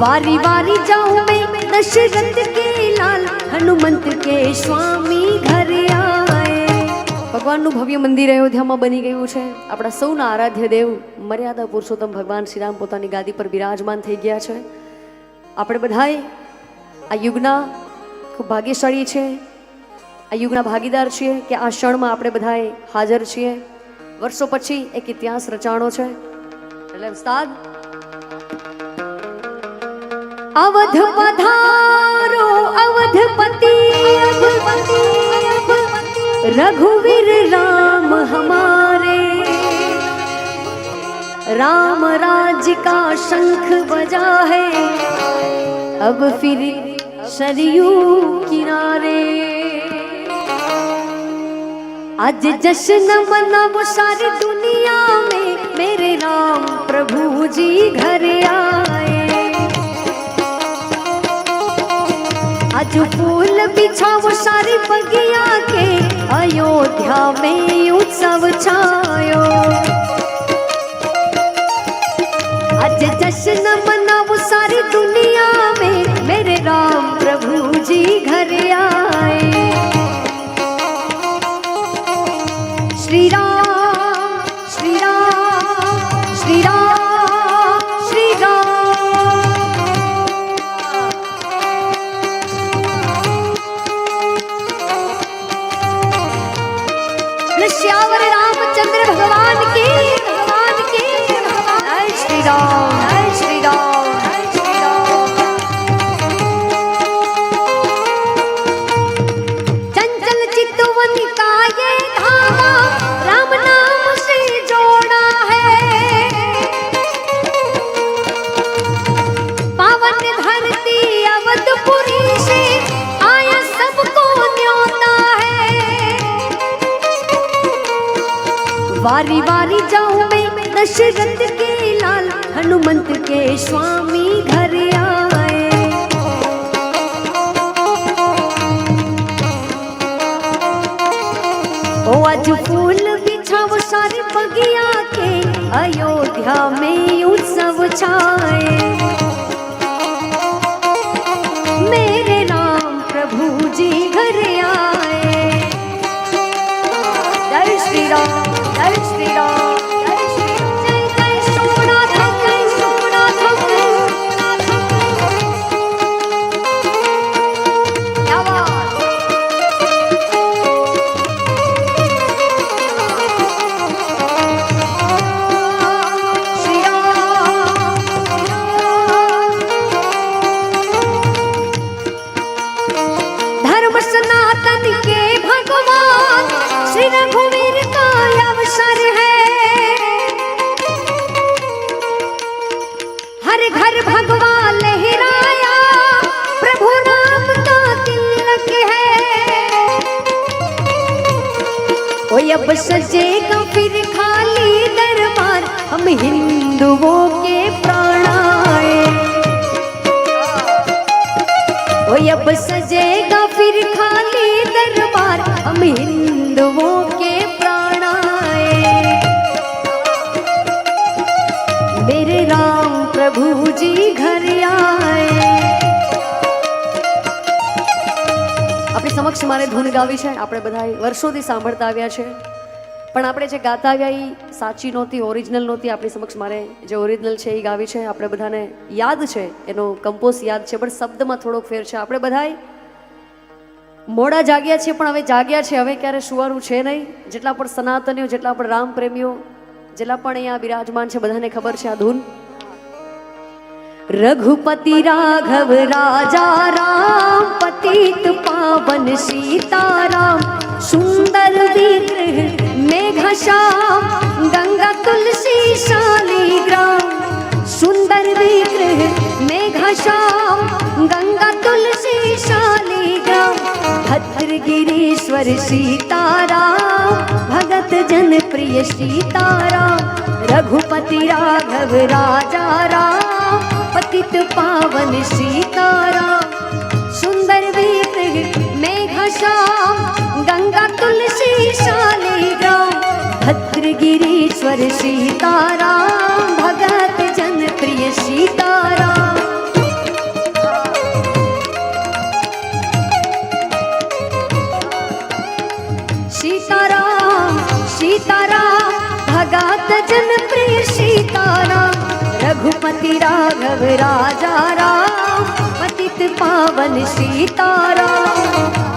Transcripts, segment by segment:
वारी वारी जाऊं मैं दशरथ के लाल, हनुमंत के स्वामी ઘરે આય ભગવાનનું ભવ્ય મંદિર અયોધ્યામાં બની ગયું છે. આપણા સૌના આરાધ્ય દેવ મર્યાદા પુરુષોત્તમ ભગવાન શ્રીરામ પોતાની ગાદી પર બિરાજમાન થઈ ગયા છે. આપણે બધાએ આ યુગના ખૂબ ભાગ્યશાળી છે. આ યુગના ભાગીદાર છીએ કે આ ક્ષણમાં આપણે બધાએ હાજર છીએ. વર્ષો પછી એક ઇતિહાસ રચાણો છે. એટલે સાદ अवध पधारो अवधपति रघुवीर राम हमारे। राम राज का शंख बजा है अब फिर सरयू किनारे। आज जश्न मनाओ सारी दुनिया में मेरे राम प्रभु जी घर आए। आज फूल बिछाओ सारी बगिया के अयोध्या में उत्सव छायो। आज जश्न मनाओ મારે ધૂન ગાવી છે. આપણે બધા વર્ષોથી સાંભળતા આવ્યા છે. પણ આપણે જે ગાતા આવ્યા એ સાચી નહોતી ઓરિજિનલ નહોતી. આપણી સમક્ષ મારે જે ઓરિજિનલ છે એ ગાવી છે. આપણે બધાને યાદ છે. એનો કમ્પોઝ યાદ છે. પણ શબ્દમાં થોડોક ફેર છે. આપણે બધાએ મોડા જાગ્યા છે પણ હવે જાગ્યા છે. હવે ક્યારે સુવાનું છે નહીં. જેટલા પણ સનાતનીઓ, જેટલા પણ રામ પ્રેમીઓ જેટલા પણ અહીંયા બિરાજમાન છે, બધાને ખબર છે આ ધૂન. रघुपति राघव राजा राम, पतित पावन सीताराम, सुंदर विग्रह मेघ श्याम गंगा तुलसी शालिग्राम सुंदर विग्रह मेघ श्याम गंगा तुलसी शालिग्राम भद्र गिरीश्वर सीताराम, भगत जन प्रिय सीताराम, रघुपति राघव राजा राम। पतित पावन सीतारा, सुंदर वीर मेघ श्याम, गंगा तुलसी शालिग्राम भद्र गिरीश्वर सीताराम, भगत जन प्रिय सीताराम। શ્રી રાઘવ રાજા રામ પતિત પાવન સીતારામ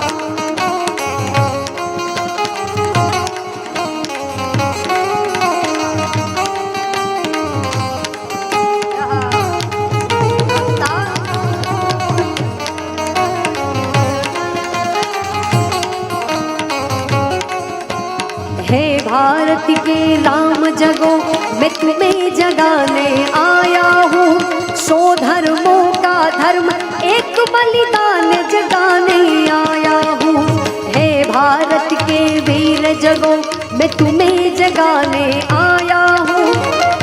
मैं तुम्हें जगाने आया हूँ।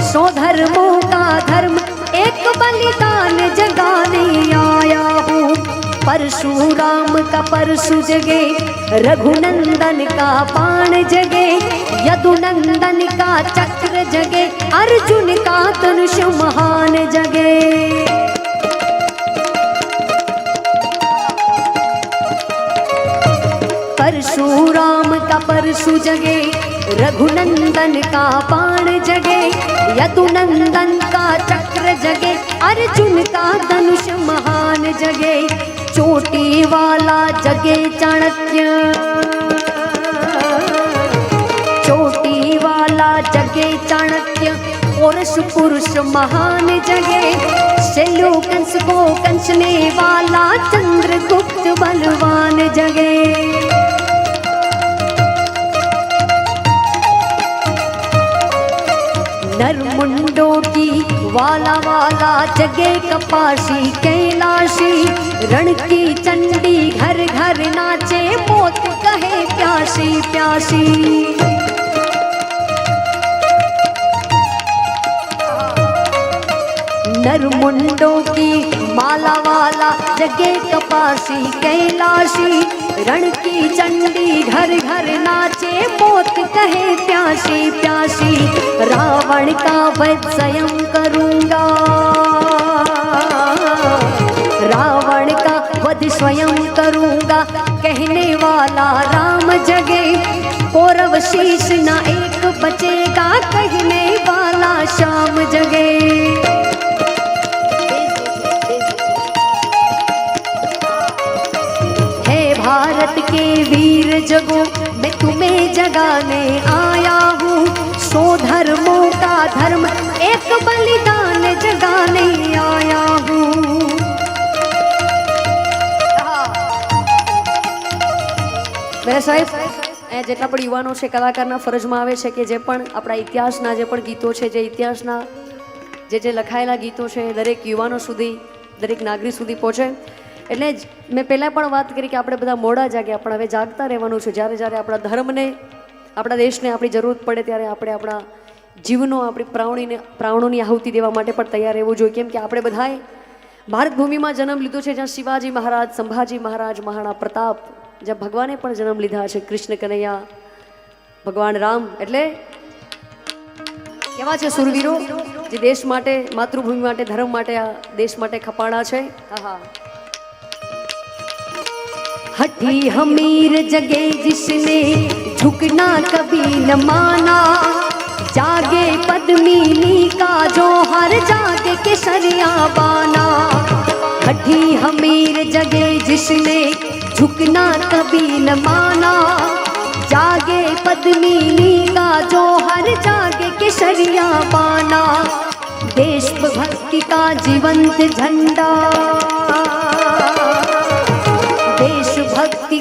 सो धर्मों का धर्म, एक बलिदान जगाने आया हूँ। परशुराम का परशु जगे, रघुनंदन का बाण जगे, यदुनंदन का चक्र जगे, अर्जुन का धनुष महान जगे। परशुराम का परशु जगे रघुनंदन का पाण जगे, यदुनंदन का चक्र जगे, अर्जुन का धनुष महान जगे, चोटी वाला जगे चाणक्य। चोटी वाला जगे चाणक्य पुरुष पुरुष महान जगे, शैलो कंस को कंसने वाला चंद्रगुप्त बलवान जगे। नरमुंडों की वाला वाला जगे कपासी, कैलाशी, रण की चंडी घर घर नाचे, मोत कहे प्यासी प्यासी। नरमुंडों की माला वाला जगे कपासी, कैलाशी रण की चंडी घर घर नाचे मोत कहे प्यासी प्यासी। रावण का वध स्वयं करूँगा। रावण का वध स्वयं करूँगा। कहने वाला राम जगे, कौरव शीश ना एक बचेगा। कहने वाला शाम जगे। भारत के वीर जगो मैं तुम्हें जगाने आया हूँ सो धर्मों का धर्म एक बलिदान जगाने आया हूँ મેરા સાહેબ અહીંયા જેટલા પણ યુવાનો છે કલાકારના ફરજમાં આવે છે કે જે પણ આપણા ઇતિહાસના જે પણ ગીતો છે જે ઇતિહાસના જે જે લખાયેલા ગીતો છે એ દરેક યુવાનો સુધી દરેક નાગરિક સુધી પહોંચે એટલે જ મેં પહેલાં પણ વાત કરી કે આપણે બધા મોડા જાગ્યા પણ હવે જાગતા રહેવાનું છે. જ્યારે જ્યારે આપણા ધર્મને, આપણા દેશને આપણી જરૂર પડે ત્યારે આપણે આપણા જીવનો, આપણી પ્રાણીને પ્રાણોની આહુતિ દેવા માટે પણ તૈયાર રહેવું જોઈએ. કેમ કે આપણે બધાએ ભારત ભૂમિમાં જન્મ લીધો છે જ્યાં શિવાજી મહારાજ, સંભાજી મહારાજ, મહારાણા પ્રતાપ, જ્યાં ભગવાને પણ જન્મ લીધા છે. કૃષ્ણ કનૈયા, ભગવાન રામ. એટલે કેવા છે સુરવીરો? જે દેશ માટે, માતૃભૂમિ માટે, ધર્મ માટે, આ દેશ માટે ખપાણા છે. આહા हठी हमीर जगे जिसने झुकना कभी न माना। जागे पद्मिनी का जो हर जागे केसरिया बाना। हठी हमीर जगे जिसने झुकना कभी न माना। जागे पद्मिनी का जो हर जागे केसरिया बाना। देशभक्ति का जीवंत झंडा।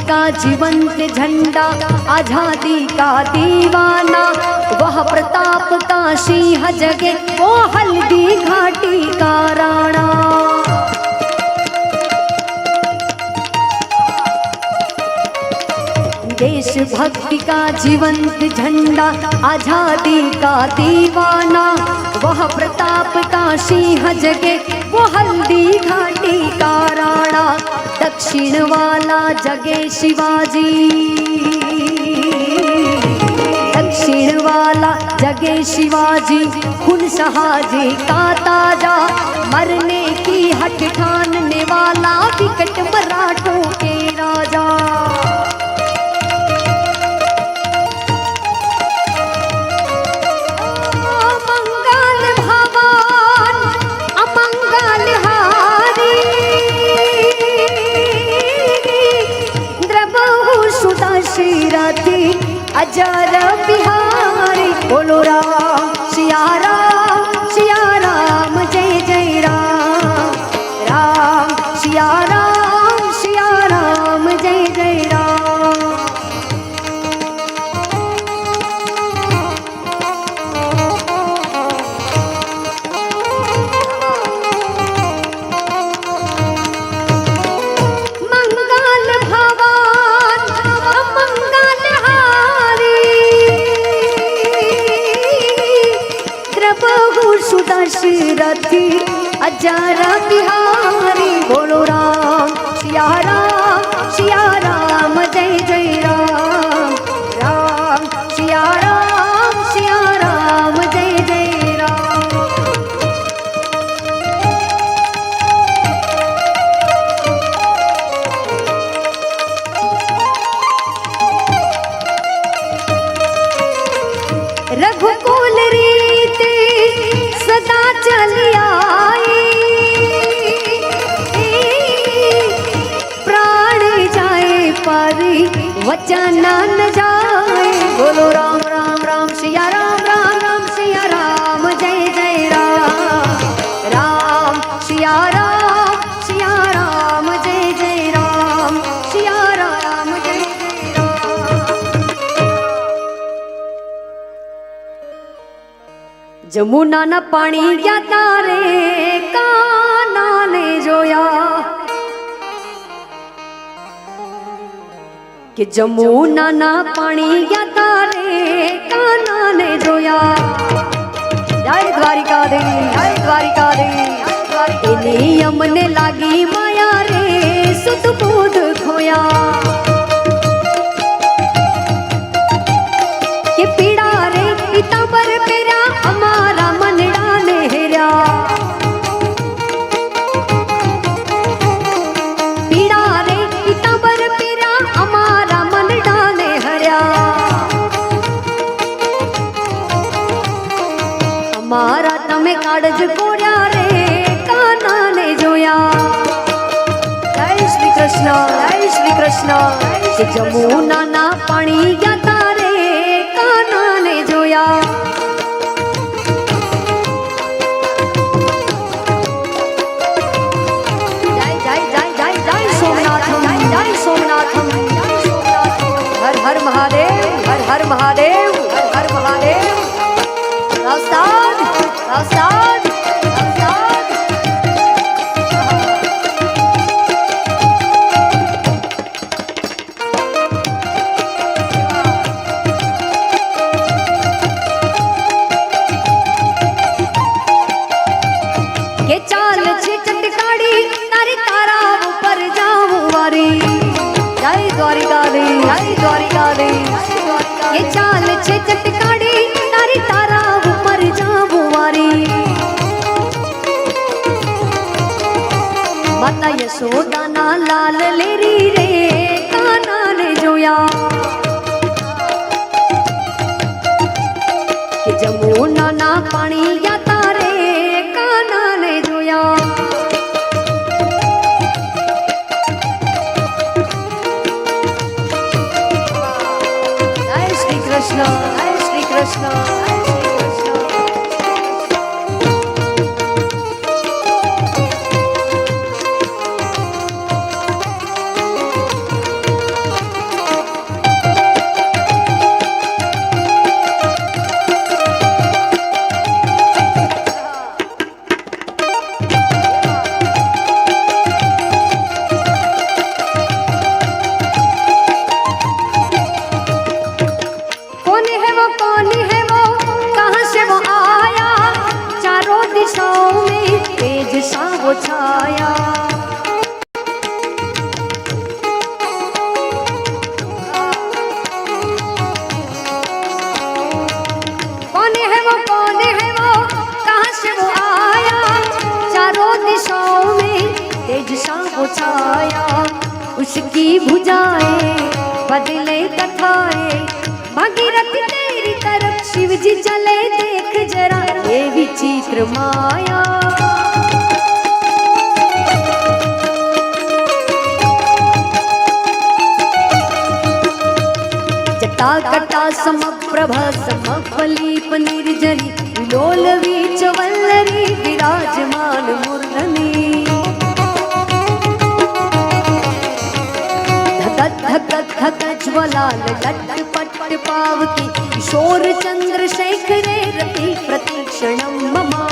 का जीवंत झंडा, आज़ादी का दीवाना। वह प्रताप का सिंह जगे वो हल्दी घाटी का राणा। देशभक्ति का जीवंत झंडा, आज़ादी का दीवाना। वह प्रताप का सिंह जगे, वो हल्दी घाटी का राणा। दक्षिण वाला जगे शिवाजी। दक्षिण वाला जगे शिवाजी खून सहाजी का ताज़ा। मरने की हट ठानने वाला विकट मराठों के राजा। চরম हजारा बिहार ચંદન જાય બોલો રામ રામ રામ સિયા રામ રામ રામ સિયા રામ જય જય રામ રામ સિયા રામ સિયા રામ જય જય રામ સિયા રામ જય જય રામ જમુનાના પાણી ગયા તારે કા કે જમુનાના પાણી ગયા તારે કાનાને જોયા. જય દ્વારિકા દેવી, જય દ્વારિકા દેવી એની અમને લાગી માયા રે સુત ખોયા. કાળજ કોર્યા રે, કાનાને જોયા. જય શ્રી કૃષ્ણ, જય શ્રી કૃષ્ણ. જમુના ના પાણી ગયા नेत्र माया। जटा कटा समप्रभा समफलीप निर्जरी लोलवी चवल्लरी विराजमान मुरली धकत धकत धक ज्वला लट पट पावती, किशोर चंद्र शेखरे रति प्रति प्रतीक्षणं मम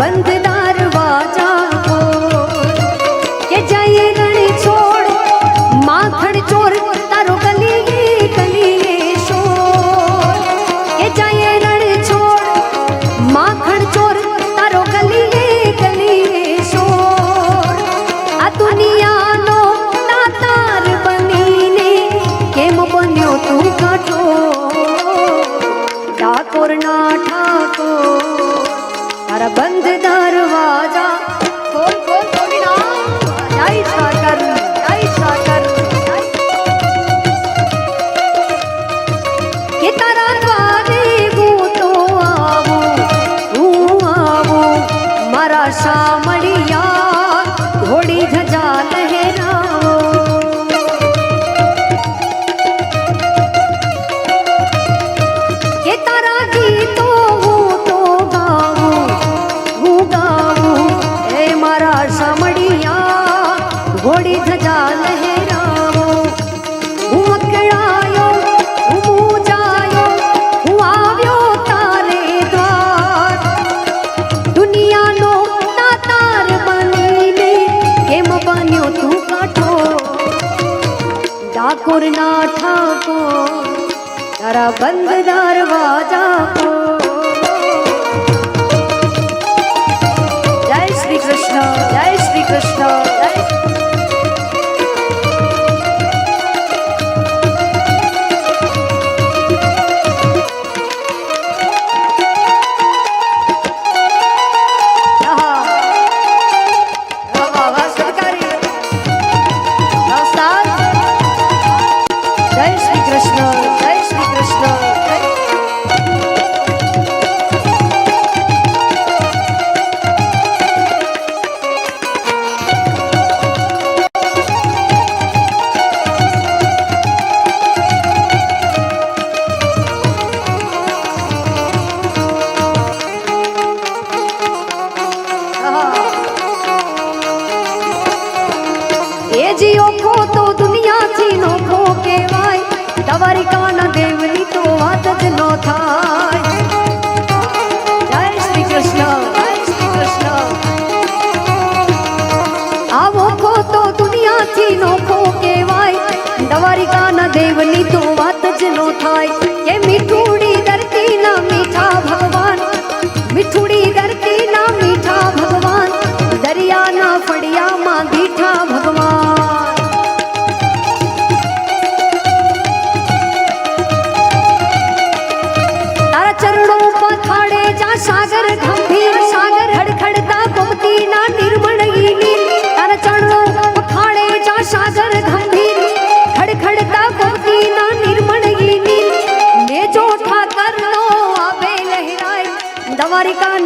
¡Bendito! બંધ દરવાજા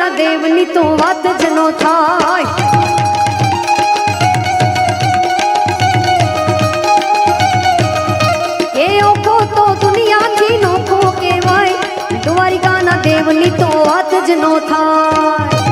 ના દેવની તો વાત જ નો થાય. એ ઓખો તો દુનિયાથી નોખો કહેવાય. દ્વારિકાના દેવની તો વાત જ નો થાય.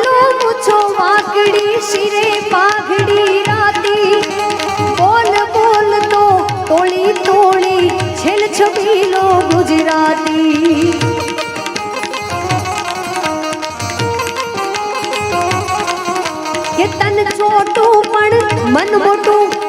ડગલો મૂછો વાકડી શિરે પાઘડી રાતી. બોલ બોલ તો તોળી તોળી છેલ છબીલો ગુજરાતી. કે તન છોટું મન મોટું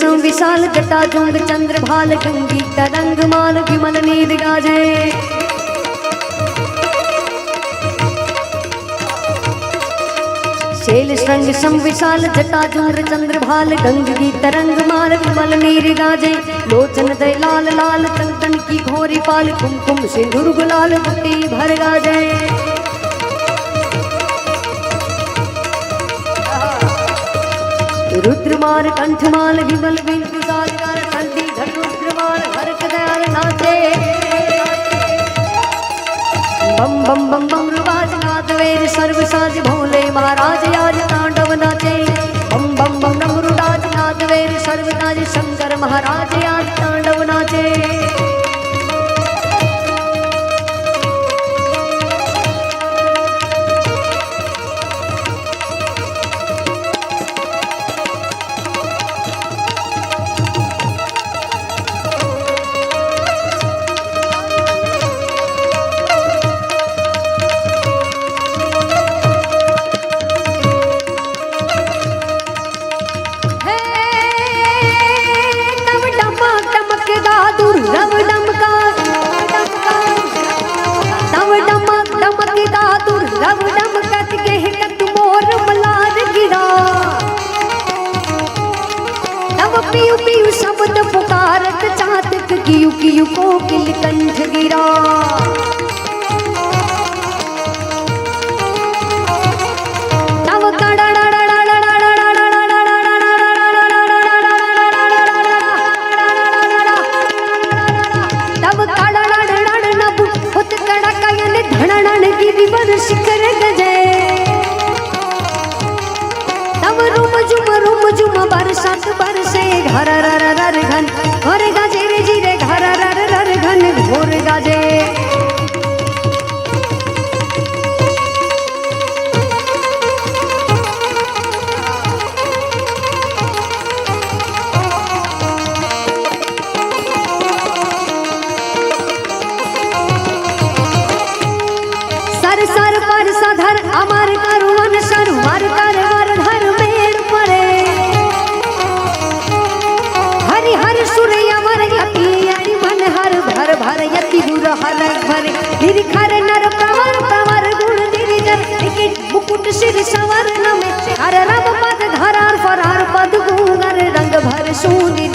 सं विशाल जटा जुंग चंद्र भाल गंगी तरंग माल विमल नीद गाजे शैल श्रृंग सं विशाल जटा जुंग चंद्र भाल गंगी तरंग माल विमल नीर गाजे लोचन दय लाल लाल तन की घोरी पाल कुमकुम सिंदूर गुलाल बुट्टी भर गाजे रुद्रमाल कंठमाल विमल बिंदु कर ठंडी घट उग्रमार हर कदार नाचे। बम बम बम बम, रुबाज नादवेर सर्व साज भोले महाराज आज तांडव नाचे। बम बम बम नम राज नाथ वेर सर्व साज शंकर महाराज आज तांडव नाचे। बरसात बरसे घर रर रर घन। और गजेरे जीरे घर रर रर घन। घोर गजे। सवर्ण में हर रब पद धरार फरार पद गुंगर रंग भर सूनी